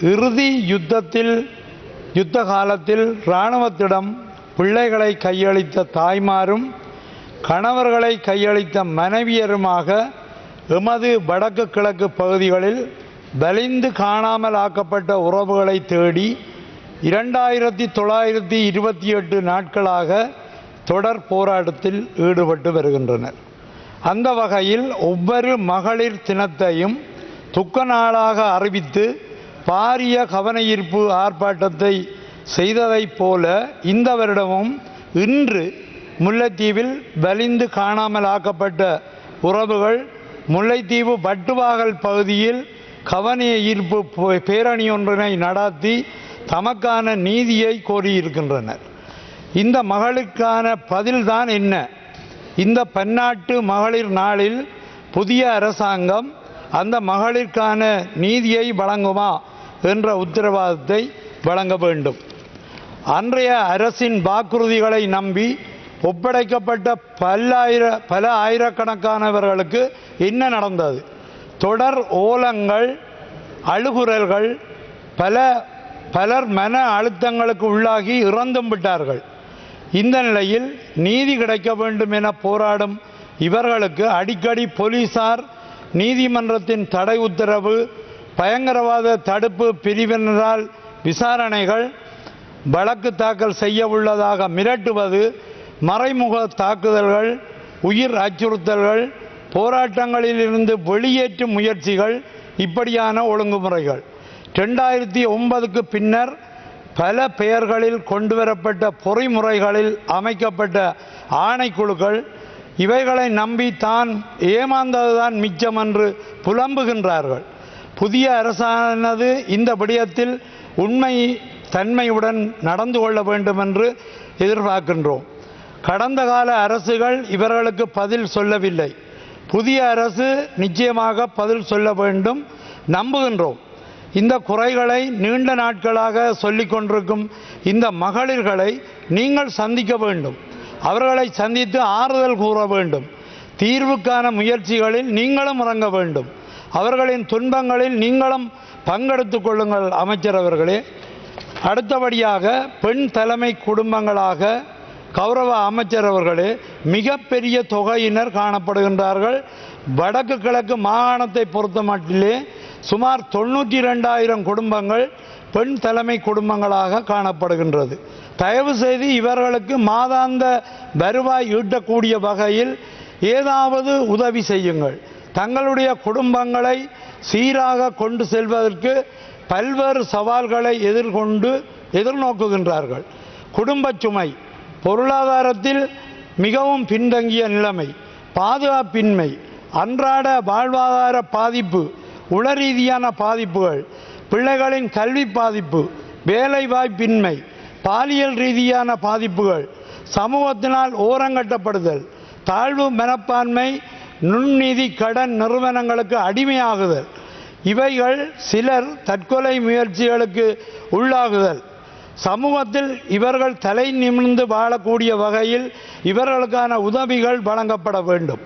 இறுதி யுத்தத்தில் யுத்த காலத்தில் இராணுவத்திடம் பிள்ளைகளை கையளித்த தாய்மாரும் கணவர்களை கையளித்த மனைவியருமாக எமது வடக்கு கிழக்கு பகுதிகளில் வலிந்து காணாமல் ஆக்கப்பட்ட உறவுகளை தேடி இரண்டாயிரத்தி தொள்ளாயிரத்தி இருபத்தி எட்டு நாட்களாக தொடர் போராட்டத்தில் ஈடுபட்டு வருகின்றனர். அந்த வகையில் ஒவ்வொரு மகளிர் தினத்தையும் துக்க நாளாக அறிவித்து பாரிய கவனஈர்ப்பு ஆர்ப்பாட்டத்தை செய்ததைப் போல இந்த வருடமும் இன்று முல்லைத்தீவில் வலிந்து காணாமல் ஆக்கப்பட்ட உறவுகள் முல்லைத்தீவு பட்டுவாகல் பகுதியில் கவனிய ஈர்ப்பு பேரணி ஒன்றினை நடாத்தி தமக்கான நீதியை கோரியிருக்கின்றனர். இந்த மகளுக்கான பதில்தான் என்ன? இந்த பன்னாட்டு மகளிர் நாளில் புதிய அரசாங்கம் அந்த மகளிருக்கான நீதியை வழங்குமா? என்ற உத்தரவாதத்தை வழங்க வேண்டும். அன்றைய அரசின் வாக்குறுதிகளை நம்பி ஒப்படைக்கப்பட்ட பல்லாயிர பல ஆயிரக்கணக்கானவர்களுக்கு என்ன நடந்தது? தொடர் ஓலங்கள் அழுகுரல்கள் பல பலர் மன அழுத்தங்களுக்கு உள்ளாகி இறந்தும் விட்டார்கள். இந்த நிலையில் நீதி கிடைக்க வேண்டும் என போராடும் இவர்களுக்கு அடிக்கடி போலீசார் நீதிமன்றத்தின் தடை உத்தரவு பயங்கரவாத தடுப்பு பிரிவினரால் விசாரணைகள் வழக்கு தாக்கல் செய்ய உள்ளதாக மிரட்டுவது மறைமுக தாக்குதல்கள் உயிர் அச்சுறுத்தல்கள் போராட்டங்களில் இருந்து வெளியேற்றும் முயற்சிகள் இப்படியான ஒழுங்குமுறைகள். ரெண்டாயிரத்தி ஒன்பதுக்கு பின்னர் பல பெயர்களில் கொண்டுவரப்பட்ட பொறிமுறைகளில் அமைக்கப்பட்ட ஆணைக்குழுக்கள் இவைகளை நம்பி தான் ஏமாந்ததுதான் மிச்சம் என்று புலம்புகின்றார்கள். புதிய அரசானது இந்த விடயத்தில் உண்மை தன்மையுடன் நடந்து கொள்ள வேண்டும் என்று எதிர்பார்க்கின்றோம். கடந்த கால அரசுகள் இவர்களுக்கு பதில் சொல்லவில்லை. புதிய அரசு நிச்சயமாக பதில் சொல்ல வேண்டும் நம்புகின்றோம். இந்த குறைகளை நீண்ட நாட்களாக சொல்லிக் கொண்டிருக்கும் இந்த மகளிர்களை நீங்கள் சந்திக்க வேண்டும். அவர்களை சந்தித்து ஆறுதல் கூற வேண்டும். தீர்வுக்கான முயற்சிகளில் நீங்களும் இறங்க வேண்டும். அவர்களின் துன்பங்களில் நீங்களும் பங்கெடுத்துக் கொள்ளுங்கள் அமைச்சர் அவர்களே. அடுத்தபடியாக பெண் தலைமை குடும்பங்களாக கௌரவ அமைச்சர் அவர்களே மிகப்பெரிய தொகையினர் காணப்படுகின்றார்கள். வடக்கு கிழக்கு மாகாணத்தை பொறுத்த மட்டிலே சுமார் தொண்ணூற்றி ரெண்டாயிரம் குடும்பங்கள் பெண் தலைமை குடும்பங்களாக காணப்படுகின்றது. தயவு செய்து இவர்களுக்கு மாதாந்த வருவாய் ஈட்டக்கூடிய வகையில் ஏதாவது உதவி செய்யுங்கள். தங்களுடைய குடும்பங்களை சீராக கொண்டு செல்வதற்கு பல்வேறு சவால்களை எதிர்கொண்டு எதிர்நோக்குகின்றார்கள். குடும்பச் சுமை பொருளாதாரத்தில் மிகவும் பின்தங்கிய நிலைமை பாதுகாப்பின்மை அன்றாட வாழ்வாதார பாதிப்பு உளரீதியான பாதிப்புகள் பிள்ளைகளின் கல்வி பாதிப்பு வேலை வாய்ப்பின்மை பாலியல் ரீதியான பாதிப்புகள் சமூகத்தினால் ஓரங்கட்டப்படுதல் தாழ்வு மனப்பான்மை நுண்நிதி கடன் நிறுவனங்களுக்கு அடிமையாகுதல். இவைகள் சிலர் தற்கொலை முயற்சிகளுக்கு உள்ளாகுதல். சமூகத்தில் இவர்கள் தலை நிமிர்ந்து வாழக்கூடிய வகையில் இவர்களுக்கான உதவிகள் வழங்கப்பட வேண்டும்.